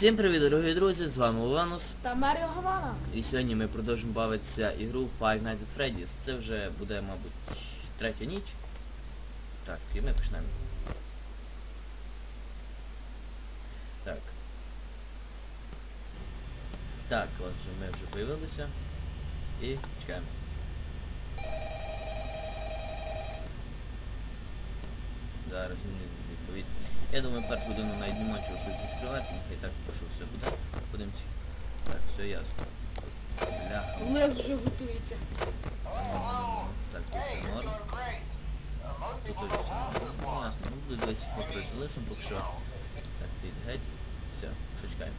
Всім привіт, дорогі друзі, з вами Уланус. Та Меріо Гавана. І сьогодні ми продовжимо бавитися ігру Five Nights at Freddy's. Це вже буде, мабуть, третя ніч. Так, і ми почнемо. Так. Так, отже, ми вже появилися. І чекаємо. Зараз він відповість. Я думаю, першу годину навіть нема чого щось відкривати, нехай так поки все буде. Подивимося. Так, все ясно. Бляха. Лес вже готується. Так, тут все норм. Тут все норм. Ясно. Ну, буду дивитися поки з лисом, поки що. Так, ти геть. Все, що чекаємо.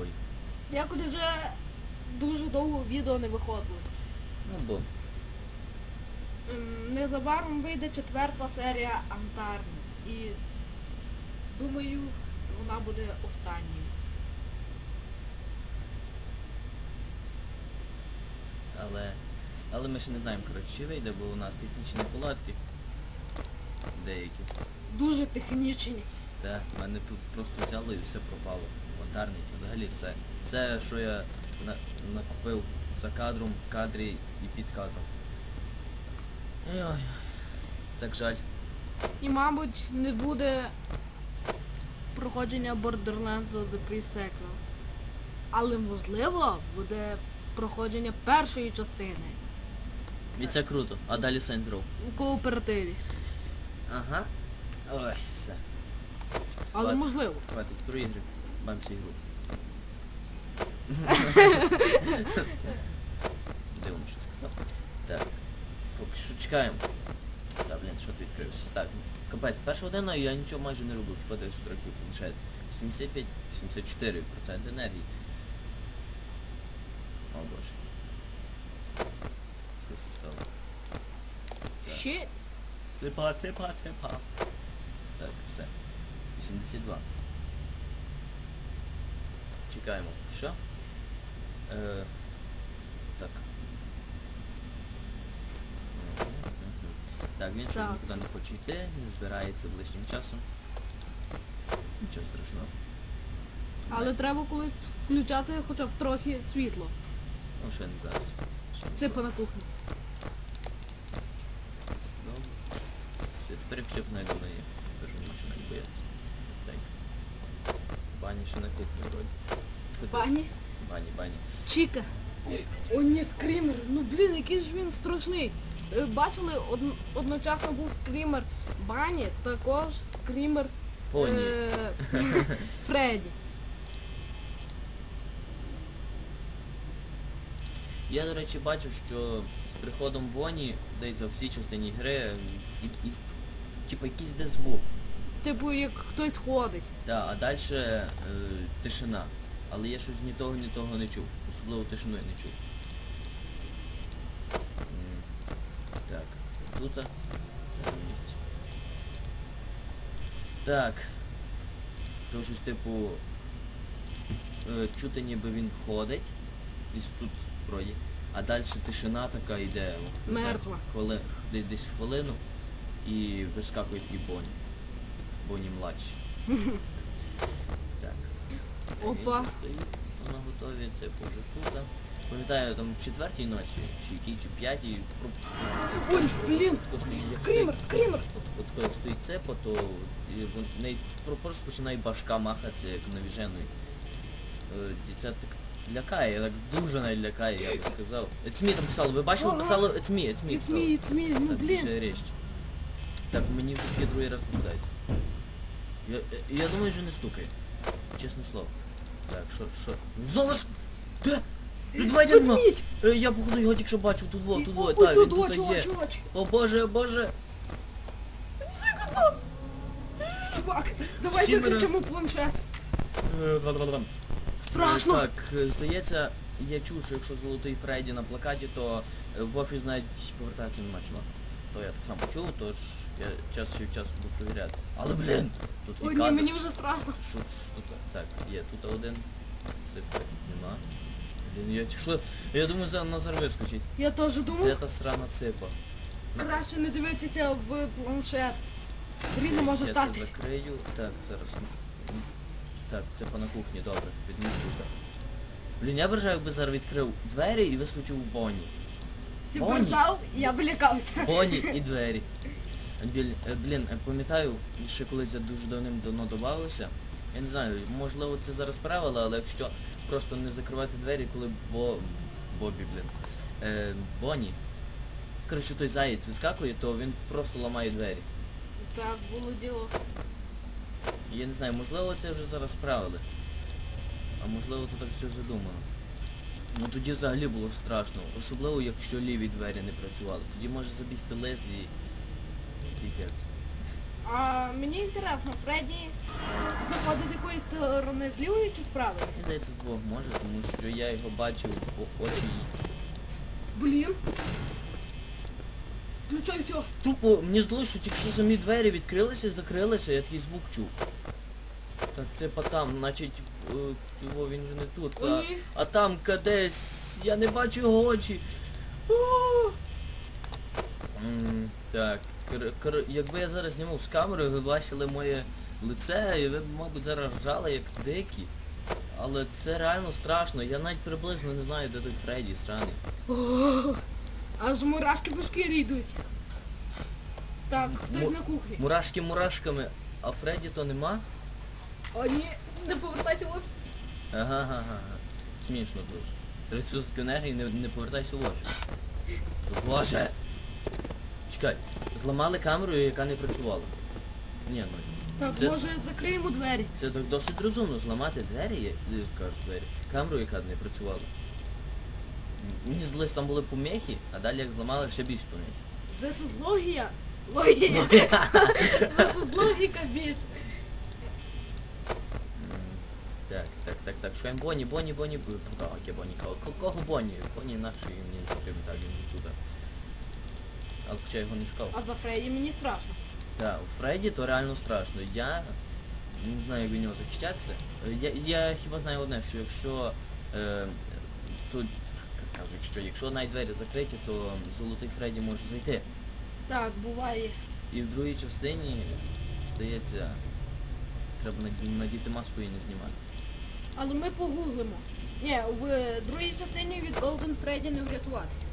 Ой. Якось вже дуже довго відео не виходило. Ну, бо. Незабаром вийде четверта серія Антарнет. І думаю, вона буде останньою. Але. Але ми ще не знаємо, коротше, чи вийде, бо у нас технічні неполадки. Деякі. Дуже технічні. Та, в мене тут просто взяло і все пропало. В Вантарниці, взагалі все. Все, що я на, накупив за кадром, в кадрі і під кадром. Ой, так жаль. І, мабуть, не буде проходження Borderlands The Pre-Sequel. Але можливо буде проходження першої частини І це круто. А далі Saints Row. у кооперативі. Ага. Ой, все. Але Ладно. можливо. Хватить про ігри. Бамся ігру. Дивно, що сказав. Так. Поки що чекаємо. Та, блін, що ти відкрився? Так, капець, перша година я нічого майже не робив, хіба десь трохи планшет. 75-74% енергії. О боже. Що це стало? Ще Ципа, ципа, ципа. Так, все. 82. Чекаємо. Що? Е, так. Так, він Так. нікуди не хоче йти, не збирається ближчим часом. Нічого страшного. Але треба колись включати хоча б трохи світло. Ну, ще не зараз. Ще Це зараз. на кухні. Добре. Все, тепер якщо б знайду на її. Що не бояться. Так. Бані ще на кухні вроді. Пані Бані, бані. Чіка. О, ні, скрімер. Ну блін, який ж він страшний. Е, Бачили, од- одночасно був скрімер Бані, також скрімер Поні. е, Фредді. Я, до речі, бачу, що з приходом Боні, десь за всі частині гри, і, і, типу якийсь де звук. Типу, як хтось ходить. Да, а далі е, тишина. Але я щось ні того, ні того не чув. Особливо тишину я не чув. М, Так, тут. а. Так. То щось типу. е, Чути ніби він ходить. Десь тут вроді. А далі тишина така йде. Мертва. Хвили... десь- хвилину і вискакують і Боні. Боні младші. Так. Опа. Вона готові, це вже тут. Пам'ятаю, там в четвертій ночі, чи якій, чи п'ятій, про... Ой, блін! тако стоїть, як Скрімер, стоїть- скрімер! От, от коли як стоїть цепа, то і вон, в неї про- просто починає башка махатися, як навіженої. Е, І це так лякає, так дуже навіть лякає, я би сказав. It's me там писало, ви бачили, Ага. писало It's me, it's me It's писало. me, it's me, ну Так, блін. більше річ. Так, мені вже таки другий раз попадають. Я, я, я думаю, що не стукає. Чесне слово. Так, що, що? Знову ж! Де? Нема! Ведмідь! Е, Я походу його тільки що бачив, тут во, тут во, так, він тут тут очі, є. О боже, о боже! Чувак, давай Всі виключимо планшет. Е, бла-бла-бла. Страшно. Так, е, здається, я чув, що якщо золотий Фредді на плакаті, то е, в офіс навіть повертатися нема чого. То я так само чув, тож я час від часу буду перевіряти. Але блін! Тут і Ой, ні, кадр. мені вже страшно. Що, що тут? Так, є тут один. Це нема. Блін, я що? Я думаю, за Назар вискочить. Я теж Де думав, та срана ципа? краще не дивитися в планшет. Рідно може я статись. це закрию. Так, зараз. Так, це по на кухні, добре, відмінь тут. Блін, я бажаю, якби зараз відкрив двері і вискочив у Бонні. Ти Бонні. поржав, я б лякався. Бонні і двері. Біль, е, блін, е, пам'ятаю, ще колись я дуже давним-давно додавався. Я не знаю, можливо це зараз правило, але якщо просто не закривати двері, коли Бо... Бобі, блін. Е, Бонні. Коротше, той заєць вискакує, то він просто ламає двері. Так, було діло. Я не знаю, можливо це вже зараз справили. А можливо тут так все задумано. Ну тоді взагалі було страшно, особливо якщо ліві двері не працювали. Тоді може забігти лез і... Піпець. А мені інтересно, Фредді заходить з якоїсь сторони з лівої чи з правої? Мені здається, з двох може, тому що я його бачив о- очі. Блін. Включай все. Тупо мені здалося, що тільки що самі двері відкрилися і закрилися, я такий звук чув. Так, це по там, значить, е, його він же не тут. А, ні. а там кадесь, я не бачу його очі. М, Так, кор- кор- якби я зараз знімав з камерою, ви бачили моє лице, і ви б, мабуть, зараз ржали як дикі. Але це реально страшно, я навіть приблизно не знаю, де той Фредді сраний. О, аж мурашки по шкірі йдуть. Так, хтось Му- на кухні. Мурашки мурашками, а Фредді то нема? О, ні, не повертайся в офіс. Ага, ага, ага. Смішно дуже. 30% енергії не, не повертайся в офіс. Боже! Чекай, зламали камеру, яка не працювала. Ні, ну Так, Це- може закриємо двері. це до- досить розумно зламати двері, я я скажу двері, камеру, яка не працювала. Мені здалось, там були помехи, а далі як зламали ще більше помехи. This is логія. Логія. Логіка. М, Так, так, так, так, шукаємо Бонні, Бонні, Бонні, Б- так, яке Бонні, кого, кого Бонні? Бонні наш, і мені не потрібно, так, він же тут. Але хоча його не шукав. А за Фредді мені страшно. Так, у Фредді то реально страшно. Я не знаю, як від нього захищатися. Я, я хіба знаю одне, що якщо е, тут кажу, якщо, якщо навіть двері закриті, то золотий Фредді може зайти. Так, буває. І в другій частині, здається, треба надіти маску і не знімати. Але ми погуглимо. Ні, в другій частині від Golden Freddy не врятуватися.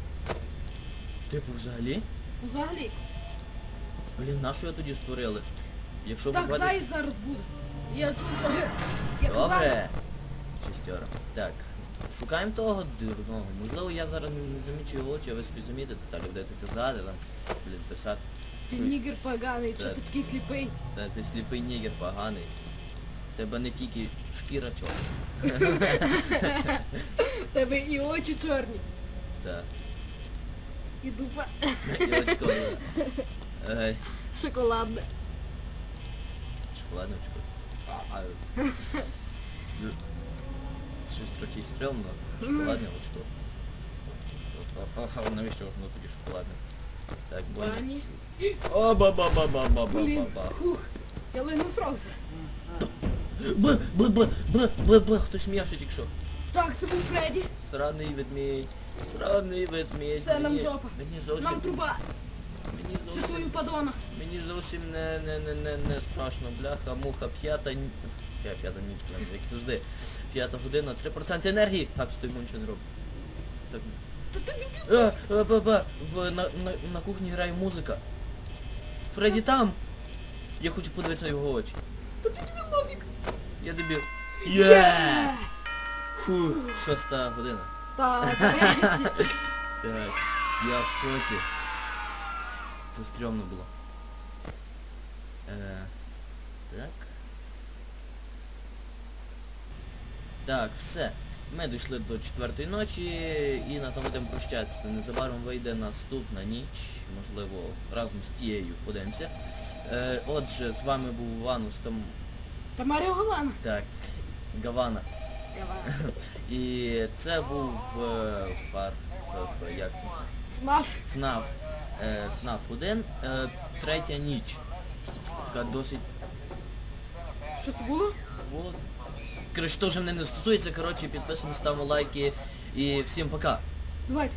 Типу взагалі? Взагалі. Блін, на що я тоді створили? Якщо Так, виходить- заяць зараз буде. Я чув, що... Я казав, Добре. Шістьора. Так. Шукаємо того дурного. Можливо, я зараз не не замічу його очі, а ви собі замітите, так будете казати, там, блін, писати. ти Що нігер поганий, чи Так. ти такий сліпий? та, ти сліпий нігер поганий. Тебе не тільки шкіра чорна. Тебе і очі чорні, Так. І дупа очко. Ей, шоколадне. шоколадне очко. А, а, ну, Щось трохи стрьомно. Шоколадне очко. А навіщо воно тоді шоколадне? Так, Бонні. Бані. О, ба ба ба ба ба ба Блін, ба хух. Я лину срався. Б, б, б, б, б, б, хтось сміявся тільки що. Так, це був Фредді. Сраний ведмідь, сраний ведмідь. Це нам мені- жопа. Мені зовсім, Нам труба. мені Цитую зовсім, падона. мені зовсім не, не, не, не, не страшно. Бляха, муха, п'ята, ні- Я п'ята ніч, блін, як завжди. П'ята година, 3% енергії. Так, стоїмо, нічого не робимо. Так. Е, е, б, б, в, на, на, на кухні грає музика. Фредді там. Я хочу подивитися його очі. Та ти тобі пофіг. Я дебіл. Є! Фу, шоста година. Так, нарешті. Так, я в шоці. То стрьомно було. Е, так. Так, все. Ми дійшли до четвертої ночі і на тому будемо прощатися. Незабаром вийде наступна ніч, можливо, разом з тією подивимося. Е, отже, з вами був Ванус там. Та Маріо Гавана. Так, Гавана. І це був е, фар. е, як ФНАФ. ФНАФ. Е, ФНАФ 1, е, третя ніч. Така досить Що це було? було. Коротше, теж мене не стосується, коротше, підписуємо, ставимо лайки і всім пока. Давайте.